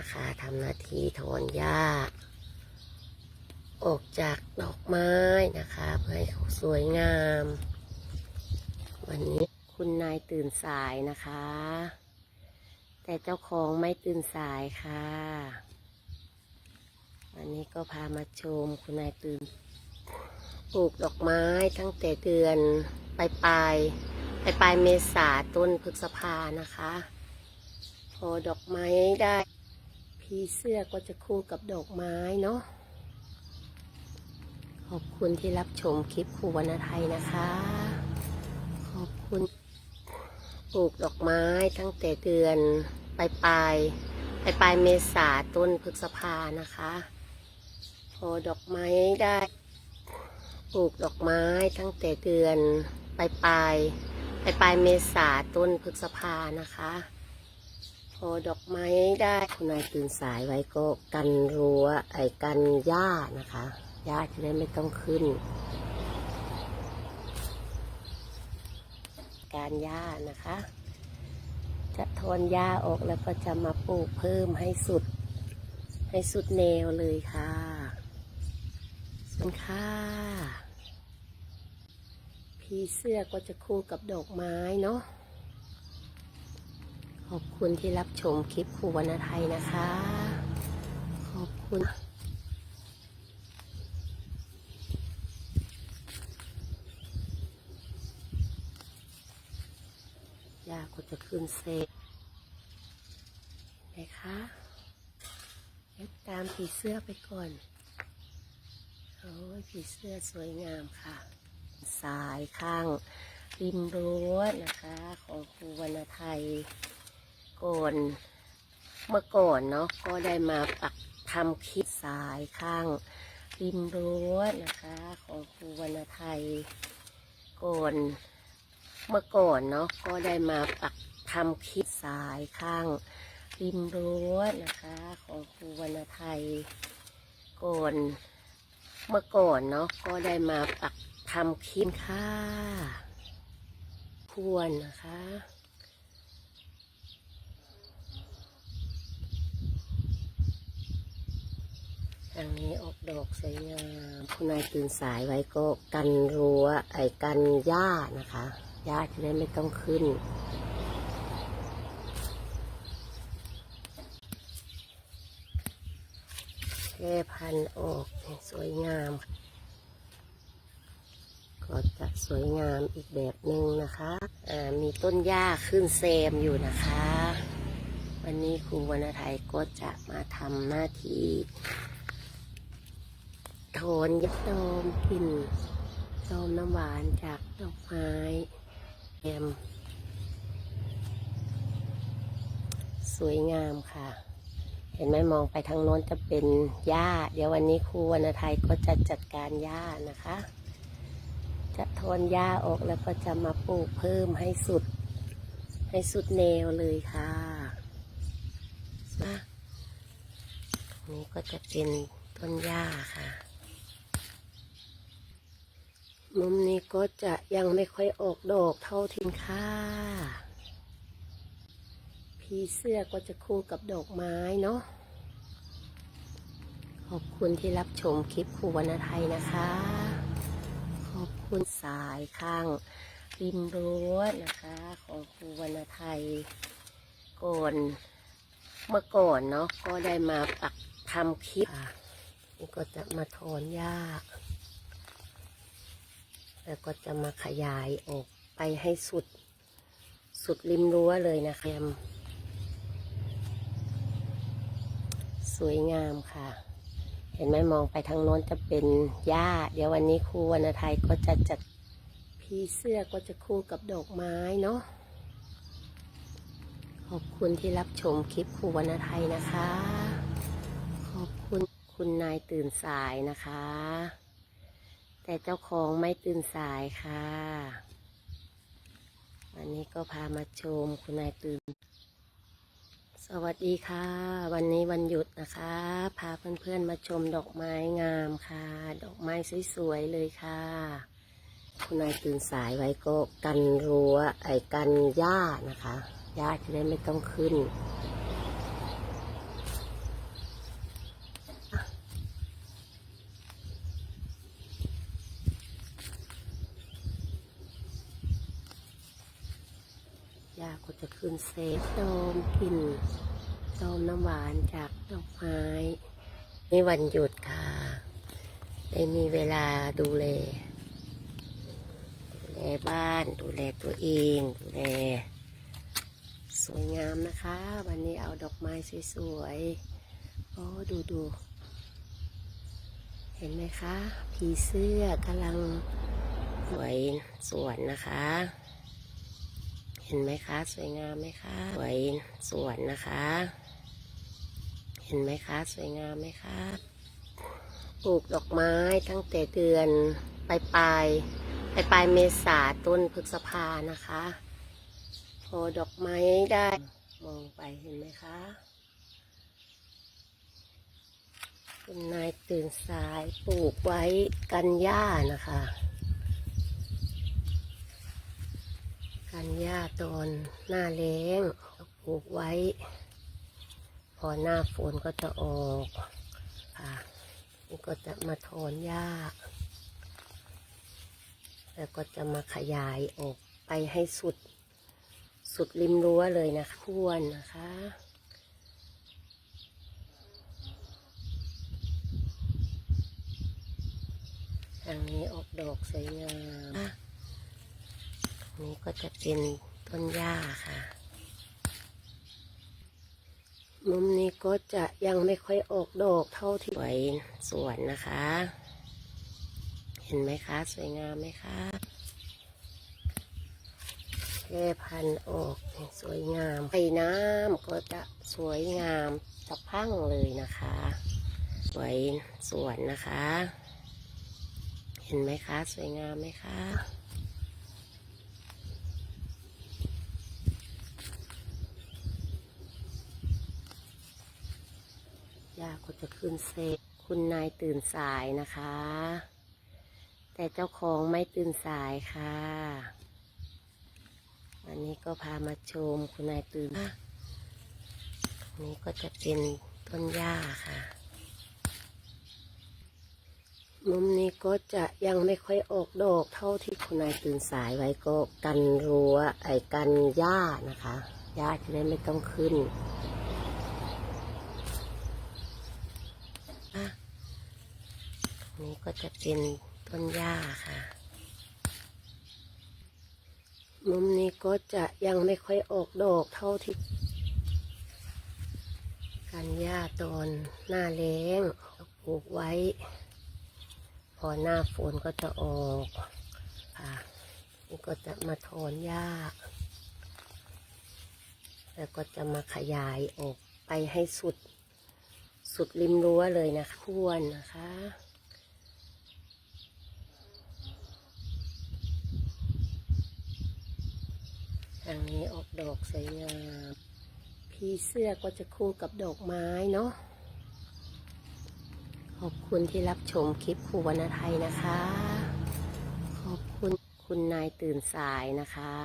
นะคะทำหน้าที่ถอนหญ้า ออกจากดอกไม้นะคะ เพื่อให้เขาสวยงาม วันนี้คุณนายตื่นสายนะคะ แต่เจ้าของไม่ตื่นสายค่ะ วันนี้ก็พามาชมคุณนายตื่นปลูกดอกไม้ตั้งแต่เดือนปลายปลายปลายปลายเมษาต้นพฤษภานะคะ พอดอกไม้ได้ พีเสื้อก็จะคู่กับดอกไม้เนาะ ขอบคุณที่รับชมคลิปครูวรรณไทยนะคะ ขอบคุณปลูกดอกไม้ตั้งแต่เดือนปลายปลายปลายปลายเมษาต้นพฤษภานะคะ พอดอกไม้ได้ปลูกดอกไม้ตั้งแต่เดือนปลายปลายปลายปลายเมษาต้นพฤษภานะคะ พอดอกไม้ได้คุณนายตื่นสายไว้ก็กันรั้วไอ้กันหญ้านะคะหญ้าจะได้ไม่ต้องขึ้น การหญ้านะคะ จะทอนหญ้าออกแล้วก็จะมาปลูกเพิ่มให้สุด ให้สุดแนวเลยค่ะขอบคุณค่ะพีเสื้อก็จะคู่กับดอกไม้เนาะ ขอบคุณที่รับชมคลิปครูวรรณไทยนะคะ ขอบคุณยาก็จะขึ้นเซฟไหนคะเอ็ดตามผีเสื้อไปก่อน โอ้ยผีเสื้อสวยงามค่ะ สายข้างริมรั้วนะคะ ของครูวรรณไทย ก่อนเมื่อก่อนเนาะก็ได้มาปักทำคลิปสายข้างริมรั้วนะคะ ของครูวรรณไทยก่อนเมื่อก่อนเนาะก็ได้มาปักทำคลิปสายข้างริมรั้วนะคะ ของครูวรรณไทยก่อนเมื่อก่อนเนาะก็ได้มาปักทำคลิปค่ะ ควรนะคะางนี้ออกดอกสวยงามคุณนายตื่นสายไว้ก็กันรั้วไอ้กันหญ้านะคะหญ้าจะได้ไม่ต้องขึ้น แค่พันออกสวยงาม ก็จะสวยงามอีกแบบหนึ่งนะคะมีต้นหญ้าขึ้นเซมอยู่นะคะ วันนี้ครูวรรณไทยก็จะมาทำหน้าที่ โทนยัดดมกลิ่นดมน้ำหวานจากดอกไม้แอมสวยงามค่ะ เห็นไหมมองไปทางโน้นจะเป็นหญ้า เดี๋ยววันนี้ครูวรรณไทยก็จะจัดการหญ้านะคะ จะโทนหญ้าออกแล้วก็จะมาปลูกเพิ่มให้สุด ให้สุดแนวเลยค่ะนะนี่ก็จะเป็นต้นหญ้าค่ะ มุมนี้ก็จะยังไม่ค่อยออกดอกเท่าทินค่าพีเสื้อก็จะคู่กับดอกไม้เนาะ ขอบคุณที่รับชมคลิปครูวรรณไทยนะคะ ขอบคุณสายข้างริมรั้วนะคะ ของครูวรรณไทยก่อนเมื่อก่อนเนาะก็ได้มาปักทำคลิปนี่ก็จะมาถอนหญ้า แล้วก็จะมาขยายออกไปให้สุด สุดริมรั้วเลยนะคะ สวยงามค่ะ เห็นไหมมองไปทางโน้นจะเป็นหญ้า เดี๋ยววันนี้ครูวรรณไทยก็จะจัดพีเสื้อก็จะคู่กับดอกไม้เนาะขอบคุณที่รับชมคลิปครูวรรณไทยนะคะ ขอบคุณคุณนายตื่นสายนะคะ แต่เจ้าของไม่ตื่นสายค่ะ วันนี้ก็พามาชมคุณนายตื่น สวัสดีค่ะ วันนี้วันหยุดนะคะ พาเพื่อนๆมาชมดอกไม้งามค่ะ ดอกไม้สวยๆเลยค่ะ คุณนายตื่นสายไว้ก็กันรั้วไอ้กันหญ้านะคะหญ้าจะได้ไม่ต้องขึ้น ยาก็จะขึ้นเซฟโดมกลิ่นโดมน้ำหวานจากดอกไม้นี่วันหยุดค่ะ ได้มีเวลาดูแลดูแลบ้านดูแลตัวเองดูแลสวยงามนะคะ วันนี้เอาดอกไม้สวยๆโอ้ดูดูเห็นไหมคะ ผีเสื้อกำลังสวยสวนนะคะ เห็นไหมคะ สวยงามไหมคะ สวยสวนนะคะ เห็นไหมคะ สวยงามไหมคะปลูกดอกไม้ตั้งแต่เดือนปลายปลายปลายปลายเมษาต้นพฤษภานะคะ พอดอกไม้ได้มองไปเห็นไหมคะคุณนายตื่นสายปลูกไว้กันหญ้านะคะ กันห ญ้าตอนหน้าแล้งก็ปลูกไว้ พอหน้าฝนก็จะออกค่ะนี่ก็จะมาถอนหญ้า แล้วก็จะมาขยายออกไปให้สุด สุดริมรั้วเลยนะคะวรนะคะทางนี้ออกดอกสวยงาม ก็จะเป็นต้นหญ้าค่ะ มุมนี้ก็จะยังไม่ค่อยออกดอกเท่าที่สวยสวนนะคะ เห็นไหมคะ สวยงามไหมคะแค่พันธุ์ออกสวยงามไปน้ำก็จะสวยงามสะพั่งเลยนะคะ สวยสวนนะคะ เห็นไหมคะ สวยงามไหมคะ ยาก็จะขึ้นเซฟคุณนายตื่นสายนะคะ แต่เจ้าของไม่ตื่นสายค่ะ วันนี้ก็พามาชมคุณนายตื่นนี่ก็จะเป็นต้นหญ้าค่ะ มุมนี้ก็จะยังไม่ค่อยออกดอกเท่าที่คุณนายตื่นสายไว้ก็กันรั้วไอ้กันหญ้านะคะ หญ้าจะได้ไม่ต้องขึ้นอะ นี่ก็จะเป็นต้นหญ้าค่ะ มุมนี้ก็จะยังไม่ค่อยออกดอกเท่าที่กันหญ้าตอนหน้าแล้งปลูกไว้ พอหน้าฝนก็จะออกค่ะนี่ก็จะมาถอนหญ้า แล้วก็จะมาขยายออกไปให้สุดสุดริมรั้วเลยนะคะควรนะคะางนี้ออกดอกสวยงามพี่เสื้อก็จะคู่กับดอกไม้เนาะ ขอบคุณที่รับชมคลิปครูวรรณไทยนะคะ ขอบคุณคุณนายตื่นสายนะคะ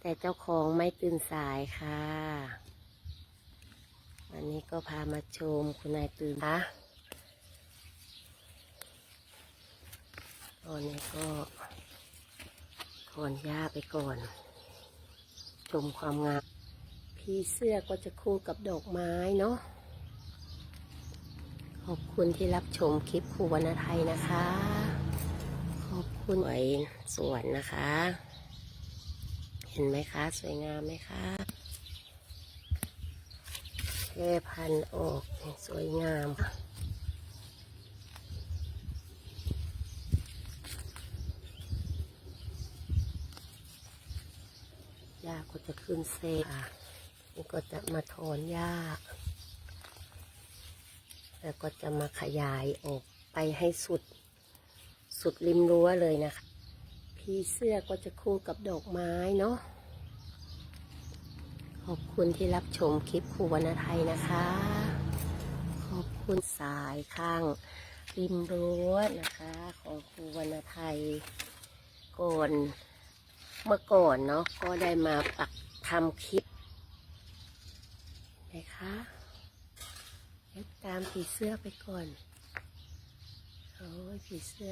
แต่เจ้าของไม่ตื่นสายค่ะ วันนี้ก็พามาชมคุณนายตื่นนะตอนนี้ก็ถอนหญ้าไปก่อน ชมความงามพี่เสื้อก็จะคู่กับดอกไม้เนาะขอบคุณที่รับชมคลิปครูวรรณไทยนะคะ ขอบคุณสวยสวนนะคะ เห็นไหมคะ สวยงามไหมคะแค่พันธุ์ออกสวยงามค่ะหญ้า ก็จะขึ้นเซฟค่ะนี่ก็จะมาถอนหญ้า แล้วก็จะมาขยายออกไปให้สุด สุดริมรั้วเลยนะคะ พีเสื้อก็จะคู่กับดอกไม้เนาะ ขอบคุณที่รับชมคลิปครูวรรณไทยนะคะ ขอบคุณสายข้างริมรั้วนะคะ ของครูวรรณไทยก่อน เมื่อก่อนเนาะก็ได้มาปักทำคลิปนะคะเดี๋ยวตามผีเสื้อไปก่อนโอ้ยผีเสื้อ